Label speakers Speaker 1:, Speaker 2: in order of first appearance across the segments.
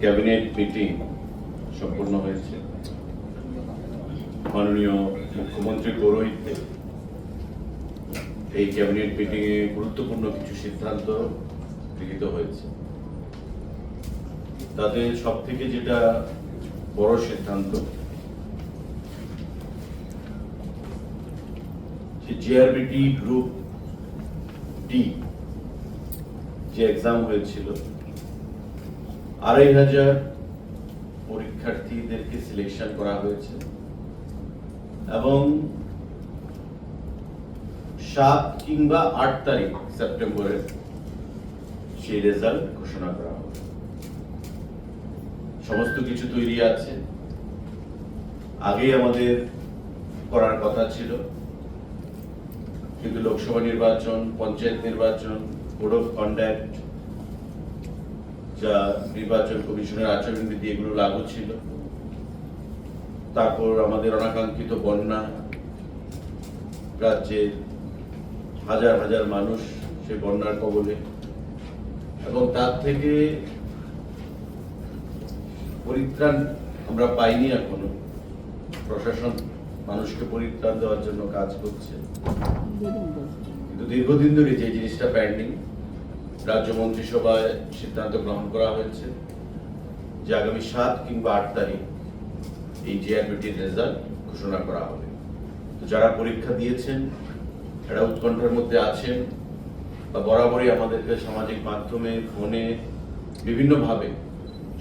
Speaker 1: Cabinet meeting সম্পন্ন হয়েছে। মাননীয় মুখ্যমন্ত্রী পৌরোহিত্যে এই ক্যাবিনেট মিটিংয়ে গুরুত্বপূর্ণ কিছু সিদ্ধান্ত গৃহীত হয়েছে। তাদের সব থেকে যেটা বড় সিদ্ধান্ত জিআরবিটি গ্রুপ ডি যে এক্সাম হয়েছিল আড়াই হাজার পরীক্ষার্থীদেরকে সিলেকশন করা হয়েছে। এবং সাত কিংবা আট তারিখ সেপ্টেম্বরে সেই রেজাল্ট ঘোষণা করা হবে। সমস্ত কিছু তৈরি আছে। আগেই আমাদের করার কথা ছিল। কিন্তু লোকসভা নির্বাচন, পঞ্চায়েত নির্বাচন কোড অফ কন্ডাক্ট যা নির্বাচন কমিশনের আচরণবিধি এগুলো লাগু ছিল। তারপর আমাদের অনাকাঙ্ক্ষিত বন্যা, রাজ্যের হাজার হাজার মানুষ সে বন্যার কবলে। এবং তার থেকে পরিত্রাণ আমরা পাইনি এখনও। প্রশাসন মানুষকে পরিত্রাণ দেওয়ার জন্য কাজ করছে। কিন্তু দীর্ঘদিন ধরে যে জিনিসটা পেন্ডিং রাজ্য মন্ত্রিসভায় সিদ্ধান্ত গ্রহণ করা হয়েছে যে আগামী সাত কিংবা আট তারিখ এই জিআরবিটির রেজাল্ট ঘোষণা করা হবে। তো যারা পরীক্ষা দিয়েছেন এরা উৎকণ্ঠার মধ্যে আছেন বা বরাবরই আমাদেরকে সামাজিক মাধ্যমে, ফোনে, বিভিন্নভাবে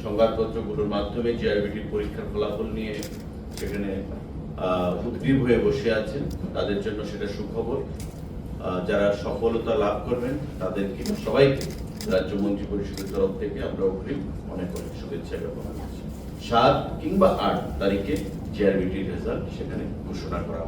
Speaker 1: সংবাদপত্রগুলোর মাধ্যমে জিআরবিটির পরীক্ষার ফলাফল নিয়ে সেখানে উদ্গ্রীব হয়ে বসে আছেন, তাদের জন্য সেটা সুখবর। যারা সফলতা লাভ করবেন, তাদেরকে সবাইকে রাজ্য মন্ত্রী পরিষদের তরফ থেকে আমরা অগ্রিম অনেক অনেক শুভেচ্ছা জ্ঞাপন করছি সাত কিংবা আট তারিখে চেয়ারবিটির রেজাল্ট সেখানে ঘোষণা করা হবে।